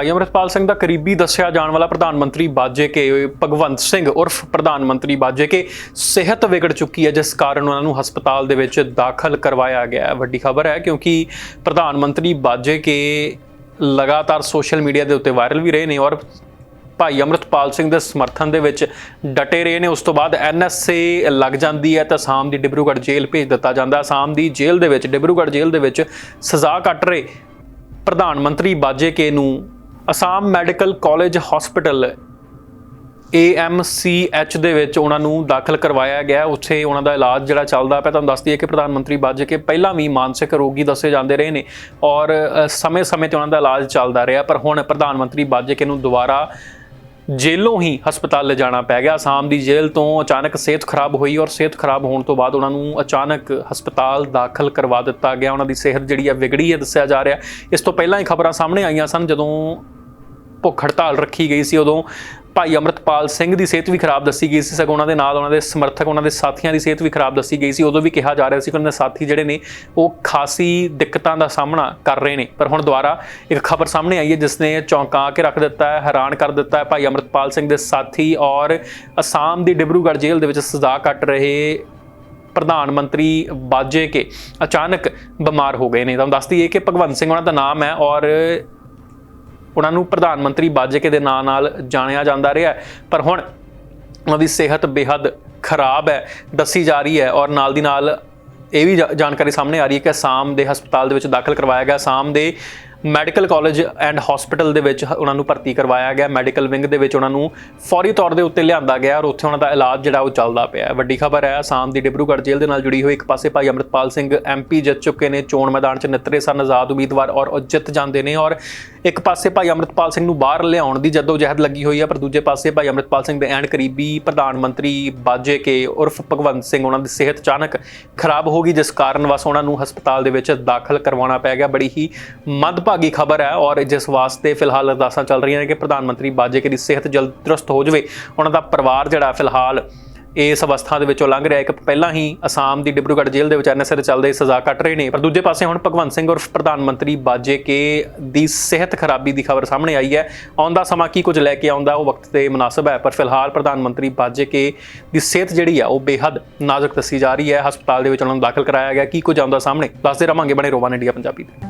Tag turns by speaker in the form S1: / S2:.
S1: ਭਾਈ ਅਮਰਿਤਪਾਲ ਸਿੰਘ ਦਾ ਕਰੀਬੀ ਦੱਸਿਆ ਜਾਣ ਵਾਲਾ ਪ੍ਰਧਾਨ ਮੰਤਰੀ ਬਾਜੇ ਕੇ ਭਗਵੰਤ ਸਿੰਘ ਉਰਫ ਪ੍ਰਧਾਨ ਮੰਤਰੀ ਬਾਜੇ ਕੇ ਸਿਹਤ ਵਿਗੜ ਚੁੱਕੀ ਹੈ, ਜਿਸ ਕਾਰਨ ਉਹਨਾਂ ਨੂੰ ਹਸਪਤਾਲ ਦੇ ਵਿੱਚ ਦਾਖਲ ਕਰਵਾਇਆ ਗਿਆ ਹੈ। ਵੱਡੀ ਖਬਰ ਹੈ ਕਿਉਂਕਿ ਪ੍ਰਧਾਨ ਮੰਤਰੀ ਬਾਜੇ ਕੇ ਲਗਾਤਾਰ ਸੋਸ਼ਲ ਮੀਡੀਆ ਦੇ ਉੱਤੇ ਵਾਇਰਲ ਵੀ ਰਹੇ ਨੇ ਔਰ ਭਾਈ ਅਮਰਿਤਪਾਲ ਸਿੰਘ ਦੇ ਸਮਰਥਨ ਦੇ ਵਿੱਚ ਡਟੇ ਰਹੇ ਨੇ। ਉਸ ਤੋਂ ਬਾਅਦ ਐਨਐਸਏ ਲੱਗ ਜਾਂਦੀ ਹੈ ਤਾਂ ਅਸਾਮ ਦੀ ਡਿਬਰੂਗੜ੍ਹ ਜੇਲ੍ਹ ਭੇਜ ਦਿੱਤਾ ਜਾਂਦਾ ਅਸਾਮ ਦੀ ਜੇਲ੍ਹ ਦੇ ਵਿੱਚ, ਡਿਬਰੂਗੜ੍ਹ ਜੇਲ੍ਹ ਦੇ ਵਿੱਚ ਸਜ਼ਾ ਕੱਟ ਰਹੇ ਪ੍ਰਧਾਨ ਮੰਤਰੀ ਬਾਜੇ ਕੇ ਨੂੰ Assam medical college hospital AMCH ਦੇ ਵਿੱਚ ਉਹਨਾਂ ਨੂੰ ਦਾਖਲ ਕਰਵਾਇਆ ਗਿਆ। ਉੱਥੇ ਉਹਨਾਂ ਦਾ ਇਲਾਜ ਜਿਹੜਾ ਚੱਲਦਾ ਪਿਆ, ਤੁਹਾਨੂੰ ਦੱਸ ਦਈਏ ਕਿ ਪ੍ਰਧਾਨ ਮੰਤਰੀ ਬਾਜੇ ਕੇ ਪਹਿਲਾਂ ਵੀ ਮਾਨਸਿਕ ਰੋਗੀ ਦੱਸੇ ਜਾਂਦੇ ਰਹੇ ਨੇ ਔਰ ਸਮੇਂ-ਸਮੇਂ ਤੇ ਉਹਨਾਂ ਦਾ ਇਲਾਜ ਚੱਲਦਾ ਰਿਹਾ। ਪਰ ਹੁਣ ਪ੍ਰਧਾਨ ਮੰਤਰੀ ਬਾਜੇ ਕੇ ਨੂੰ ਦੁਬਾਰਾ ਜੇਲੋਂ ਹੀ ਹਸਪਤਾਲ ਲਿਜਾਣਾ ਪੈ ਗਿਆ। ਅਸਾਮ ਦੀ ਜੇਲ੍ਹ ਤੋਂ ਅਚਾਨਕ ਸਿਹਤ ਖਰਾਬ ਹੋਈ ਔਰ ਸਿਹਤ ਖਰਾਬ ਹੋਣ ਤੋਂ ਬਾਅਦ ਉਹਨਾਂ ਨੂੰ ਅਚਾਨਕ ਹਸਪਤਾਲ ਦਾਖਲ ਕਰਵਾ ਦਿੱਤਾ ਗਿਆ। ਉਹਨਾਂ ਦੀ ਸਿਹਤ ਜਿਹੜੀ ਹੈ ਵਿਗੜੀ ਹੈ, ਦੱਸਿਆ ਜਾ ਰਿਹਾ। ਇਸ ਤੋਂ ਪਹਿਲਾਂ ਹੀ ਖਬਰਾਂ ਸਾਹਮਣੇ ਆਈਆਂ ਸਨ ਜਦੋਂ ਭੁੱਖ ਹੜਤਾਲ ਰੱਖੀ ਗਈ ਸੀ ਉਦੋਂ। ਭਾਈ ਅਮਰਤਪਾਲ ਸਿੰਘ ਦੀ ਸਿਹਤ ਵੀ ਖਰਾਬ ਦੱਸੀ ਗਈ ਸੀ। ਸਗੋਂ ਉਹਨਾਂ ਦੇ ਨਾਲ ਉਹਨਾਂ ਦੇ ਸਮਰਥਕ, ਉਹਨਾਂ ਦੇ ਸਾਥੀਆਂ ਦੀ ਸਿਹਤ ਵੀ ਖਰਾਬ ਦੱਸੀ ਗਈ ਸੀ। ਉਦੋਂ ਵੀ ਕਿਹਾ ਜਾ ਰਿਹਾ ਸੀ ਕਿ ਉਹਨਾਂ ਦੇ ਸਾਥੀ ਜਿਹੜੇ ਨੇ, ਉਹ ਖਾਸੀ ਦਿੱਕਤਾਂ ਦਾ ਸਾਹਮਣਾ ਕਰ ਰਹੇ ਨੇ। ਪਰ ਹੁਣ ਦੁਬਾਰਾ ਇੱਕ ਖਬਰ ਸਾਹਮਣੇ ਆਈ ਹੈ, ਜਿਸ ਨੇ ਚੌਂਕਾ ਕੇ ਰੱਖ ਦਿੱਤਾ ਹੈ, ਹੈਰਾਨ ਕਰ ਦਿੱਤਾ ਹੈ। ਭਾਈ ਅਮਰਤਪਾਲ ਸਿੰਘ ਦੇ ਸਾਥੀ ਔਰ ਅਸਾਮ ਦੀ ਡਿਬਰੂਗੜ੍ਹ ਜੇਲ੍ਹ ਦੇ ਵਿੱਚ ਸਜ਼ਾ ਕੱਟ ਰਹੇ ਪ੍ਰਧਾਨ ਮੰਤਰੀ ਬਾਜੇ ਕੇ ਅਚਾਨਕ ਬਿਮਾਰ ਹੋ ਗਏ ਨੇ। ਤੁਹਾਨੂੰ ਦੱਸ ਦਈਏ ਕਿ ਭਗਵੰਤ ਸਿੰਘ ਉਹਨਾਂ ਦਾ ਨਾਮ ਹੈ ਔਰ ਉਹਨਾਂ ਨੂੰ ਪ੍ਰਧਾਨ ਮੰਤਰੀ ਬਾਜੇਕੇ ਦੇ ਨਾਂ ਨਾਲ ਜਾਣਿਆ ਜਾਂਦਾ ਰਿਹਾ ਪਰ ਹੁਣ ਉਹਨਾਂ ਦੀ ਸਿਹਤ ਬੇहद ਖਰਾਬ ਹੈ, ਦੱਸੀ ਜਾ ਰਹੀ ਹੈ ਔਰ ਨਾਲ ਦੀ ਨਾਲ ਇਹ ਵੀ ਜਾਣਕਾਰੀ ਸਾਹਮਣੇ ਆ ਰਹੀ ਹੈ ਕਿ ਅਸਾਮ ਦੇ ਹਸਪਤਾਲ ਦੇ ਵਿੱਚ ਦਾਖਲ ਕਰਵਾਇਆ ਗਿਆ। ਅਸਾਮ ਦੇ ਮੈਡੀਕਲ ਕਾਲਜ ਐਂਡ ਹਸਪੀਟਲ ਦੇ ਵਿੱਚ ਉਹਨਾਂ ਨੂੰ ਭਰਤੀ ਕਰਵਾਇਆ ਗਿਆ। ਮੈਡੀਕਲ ਵਿੰਗ ਦੇ ਵਿੱਚ ਉਹਨਾਂ ਨੂੰ ਫੌਰੀ ਤੌਰ ਦੇ ਉੱਤੇ ਲਿਆਂਦਾ ਗਿਆ ਔਰ ਉੱਥੇ ਉਹਨਾਂ ਦਾ ਇਲਾਜ ਜਿਹੜਾ ਉਹ ਚੱਲਦਾ ਪਿਆ ਵੱਡੀ ਖਬਰ ਹੈ ਅਸਾਮ ਦੀ ਡਿਬਰੂਗੜ੍ਹ ਜੇਲ੍ਹ ਦੇ ਨਾਲ ਜੁੜੀ ਹੋਈ ਇੱਕ ਪਾਸੇ ਭਾਈ ਅਮਰਿਤਪਾਲ ਸਿੰਘ ਐਮਪੀ ਜਿੱਤ ਚੁੱਕੇ ਨੇ। ਚੋਣ ਮੈਦਾਨ 'ਚ ਨਿਤਰੇ ਸਨ, ਆਜ਼ਾਦ ਉਮੀਦਵਾਰ ਔਰ ਉਹ ਜਿੱਤ ਜਾਂਦੇ ਨੇ ਔਰ ਇੱਕ ਪਾਸੇ ਭਾਈ ਅਮਰਿਤਪਾਲ ਸਿੰਘ ਨੂੰ ਬਾਹਰ ਲਿਆਉਣ ਦੀ ਜਦੋਂ ਜਹਿਦ ਲੱਗੀ ਹੋਈ ਹੈ, ਪਰ ਦੂਜੇ ਪਾਸੇ ਭਾਈ ਅਮਰਿਤਪਾਲ ਸਿੰਘ ਦੇ ਐਨ ਕਰੀਬੀ ਪ੍ਰਧਾਨ ਮੰਤਰੀ ਬਾਜੇ ਕੇ ਉਰਫ ਭਗਵੰਤ ਸਿੰਘ, ਉਹਨਾਂ ਦੀ ਸਿਹਤ ਅਚਾਨਕ ਖਰਾਬ ਹੋ ਗਈ, ਜਿਸ ਕਾਰਨ ਵਸ ਉਹਨਾਂ ਨੂੰ ਹਸਪਤਾਲ ਦੇ ਵਿੱਚ ਦਾਖਲ ਕਰਵਾਉਣਾ ਪੈ ਗਿਆ। ਬੜੀ ਹੀ ਮੰਦਭਾਗੀ ਖਬਰ ਹੈ ਔਰ ਜਿਸ ਵਾਸਤੇ ਫਿਲਹਾਲ ਅਰਦਾਸਾਂ ਚੱਲ ਰਹੀਆਂ ਨੇ ਕਿ ਪ੍ਰਧਾਨ ਮੰਤਰੀ ਬਾਜੇ ਕੇ ਦੀ ਸਿਹਤ ਜਲਦ ਦਰੁਸਤ ਹੋ ਜਾਵੇ, ਉਹਨਾਂ ਦਾ ਪਰਿਵਾਰ ਜਿਹੜਾ ਫਿਲਹਾਲ ਇਸ ਅਵਸਥਾ ਦੇ ਵਿੱਚੋਂ ਲੰਘ ਰਿਹਾ ਇੱਕ ਪਹਿਲਾਂ ਹੀ ਅਸਾਮ ਦੀ ਡਿਬਰੂਗੜ੍ਹ ਜੇਲ੍ਹ ਦੇ ਵਿੱਚ ਐਨਐਸਏ ਦੇ ਚੱਲਦੇ ਸਜ਼ਾ ਕੱਟ ਰਹੇ ਨੇ। ਪਰ ਦੂਜੇ ਪਾਸੇ ਹੁਣ ਭਗਵੰਤ ਸਿੰਘ ਉਰਫ ਪ੍ਰਧਾਨ ਮੰਤਰੀ ਬਾਜੇ ਕੇ ਦੀ ਸਿਹਤ ਖਰਾਬੀ ਦੀ ਖਬਰ ਸਾਹਮਣੇ ਆਈ ਹੈ। ਆਉਂਦਾ ਸਮਾਂ ਕੀ ਕੁਝ ਲੈ ਕੇ ਆਉਂਦਾ, ਉਹ ਵਕਤ ਤੇ ਮੁਨਾਸਬ ਹੈ, ਪਰ ਫਿਲਹਾਲ ਪ੍ਰਧਾਨ ਮੰਤਰੀ ਬਾਜੇ ਕੇ ਦੀ ਸਿਹਤ ਜਿਹੜੀ ਆ ਉਹ ਬੇਹੱਦ ਨਾਜ਼ੁਕ ਦੱਸੀ ਜਾ ਰਹੀ ਹੈ। ਹਸਪਤਾਲ ਦੇ ਵਿੱਚ ਉਹਨਾਂ ਨੂੰ ਦਾਖਲ ਕਰਾਇਆ ਗਿਆ। ਕੀ ਕੁਝ ਆਉਂਦਾ ਸਾਹਮਣੇ? ਦੱਸਦੇ ਰਵਾਂਗੇ ਬਣੇ ਰੋਵਾਨ ਇੰਡੀਆ ਪੰਜਾਬੀ ਤੇ।